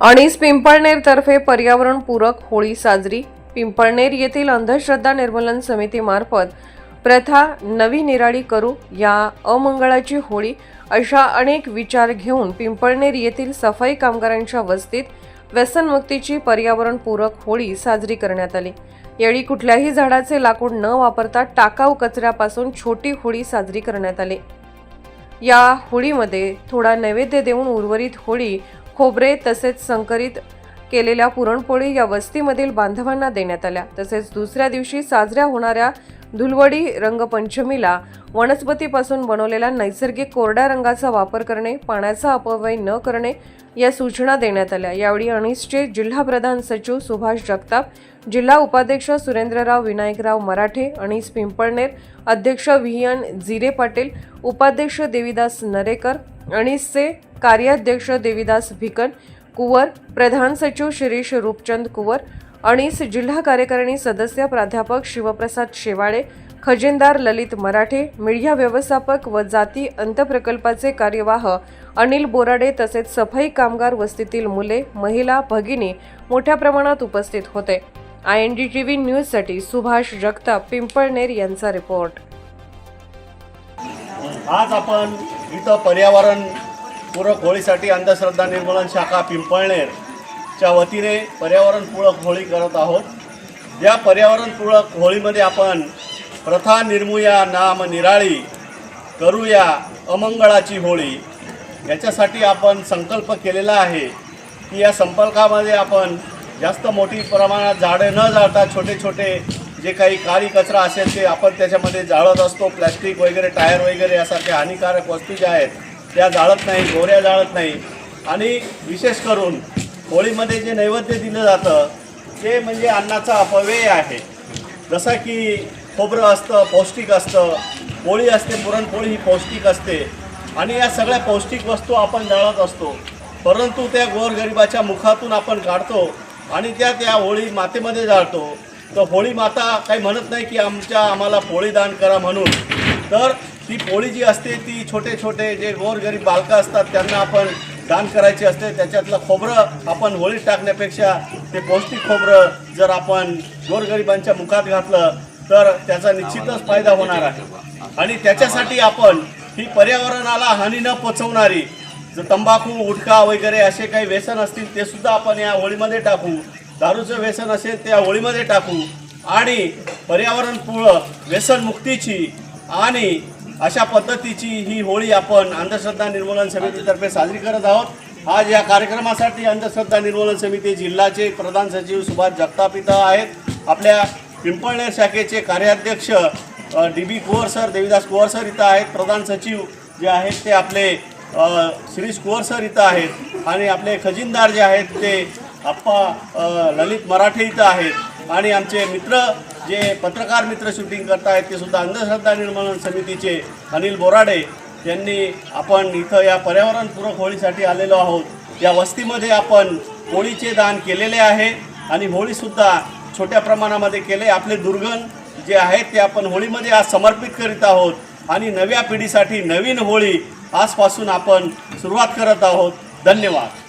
अणीस पिंपळनेरतर्फे पर्यावरणपूरक होळी साजरी. पिंपळनेर येथील अंधश्रद्धा निर्मूलन समितीमार्फत प्रथा नवी निराळी करू या अमंगळाची होळी अशा अनेक विचार घेऊन पिंपळनेर येथील सफाई कामगारांच्या वस्तीत व्यसनमुक्तीची पर्यावरणपूरक होळी साजरी करण्यात आली. यावेळी कुठल्याही झाडाचे लाकूड न वापरता टाकाऊ कचऱ्यापासून छोटी होळी साजरी करण्यात आली. या होळीमध्ये थोडा नैवेद्य देऊन उर्वरित होळी खोबरे तसेच संकरित केलेल्या पुरणपोळी या वस्तीमधील बांधवांना देण्यात आल्या. तसेच दुसऱ्या दिवशी साजऱ्या होणाऱ्या धुलवडी रंगपंचमीला वनस्पतीपासून बनवलेल्या नैसर्गिक कोरड्या रंगाचा वापर करणे पाण्याचा अपव्यय न करणे या सूचना देण्यात आल्या. यावेळी अनिसचे जिल्हा प्रधान सचिव सुभाष जगताप जिल्हा उपाध्यक्ष सुरेंद्रराव विनायकराव मराठे अणीस पिंपळनेर अध्यक्ष व्ही एन जिरे पाटील उपाध्यक्ष देविदास नरेकर अणीसचे कार्याध्यक्ष देविदास भिकन कुवर प्रधान सचिव शिरीष रूपचंद कुवर अणीस जिल्हा कार्यकारिणी सदस्य प्राध्यापक शिवप्रसाद शेवाळे खजिनदार ललित मराठे मीडिया व्यवस्थापक व जाती अंतप्रकल्पाचे कार्यवाह अनिल बोराडे तसेच सफाई कामगार वस्तीतील मुले महिला भगिनी मोठ्या प्रमाणात उपस्थित होते. I N D T V न्यूजसाठी सुभाष जगताप पिंपळनेर यांचा रिपोर्ट. आज आपण इथं पर्यावरण पूरक होळीसाठी अंधश्रद्धा निर्मूलन शाखा पिंपळनेरच्या वतीने पर्यावरणपूरक होळी करत आहोत. या पर्यावरणपूरक होळीमध्ये आपण प्रथा निर्मूया नाम निराळी करूया अमंगळाची होळी. याच्यासाठी आपण संकल्प केलेला आहे की या संपर्कामध्ये आपण जास्त मोठी प्रमाणात झाडे न जाळता छोटे छोटे जे काही काळी कचरा असेल ते आपण त्याच्यामध्ये जाळत असतो प्लॅस्टिक वगैरे टायर वगैरे यासारख्या हानिकारक वस्तू ज्या आहेत त्या जाळत नाही गोऱ्या जाळत नाही. आणि विशेष करून होळीमध्ये जे नैवेद्य दिलं जातं ते म्हणजे अन्नाचा अपव्यय आहे. जसं की खोबरं असतं पौष्टिक असतं पोळी असते पुरणपोळी ही पौष्टिक असते. आणि या सगळ्या पौष्टिक वस्तू आपण जाळत असतो. परंतु त्या गोरगरिबाच्या मुखातून आपण काढतो आणि त्या त्या होळी मातेमध्ये जाळतो. तर होळी माता काही म्हणत नाही की आमच्या आम्हाला पोळी दान करा म्हणून. तर ती पोळी जी असते ती छोटे छोटे जे गोरगरीब बालकं असतात त्यांना आपण दान करायची असते. त्याच्यातलं खोबरं आपण होळीत टाकण्यापेक्षा ते पौष्टिक खोबरं जर आपण गोरगरिबांच्या मुखात घातलं तर त्याचा निश्चितच फायदा होणार आहे. आणि त्याच्यासाठी आपण ही पर्यावरणाला हानी न पोचवणारी जर तंबाखू गुटखा वगैरे असे काही व्यसन असतील ते सुद्धा आपण या होळीमध्ये टाकू. दारूचं व्यसन असेल ते या होळीमध्ये टाकू आणि पर्यावरणपूरक व्यसनमुक्तीची आणि अशा पद्धतीची ही होळी आपण अंधश्रद्धा निर्मूलन समितीतर्फे साजरी करत आहोत. आज या कार्यक्रमासाठी अंधश्रद्धा निर्मूलन समिती जिल्ह्याचे प्रधान सचिव सुभाष जगताप इथं आहेत. आपल्या पिंपळनेर शाखेचे कार्याध्यक्ष D B Kuwar sir Devidas Kuwar sir इथं आहेत. प्रधान सचिव जे आहेत ते आपले अ, शिरीष कुवर सर इथं आहेत आणि आपले खजिनदार जे आहेत ते आप्पा ललित मराठे इथं आहेत. आणि आमचे मित्र जे पत्रकार मित्र शूटिंग करत आहेत ते सुद्धा अंधश्रद्धा निर्मूलन समितीचे अनिल बोराडे यांनी आपण इथं या पर्यावरणपूरक होळीसाठी आलेलो आहोत. या वस्तीमध्ये आपण होळीचे दान केलेले आहे आणि होळीसुद्धा छोट्या प्रमाणामध्ये केले. आपले दुर्गण जे आहेत ते आपण होळीमध्ये आज समर्पित करीत आहोत. आणि नव्या पिढीसाठी नवीन होळी आजपासून आपण सुरुवात करत आहोत. धन्यवाद.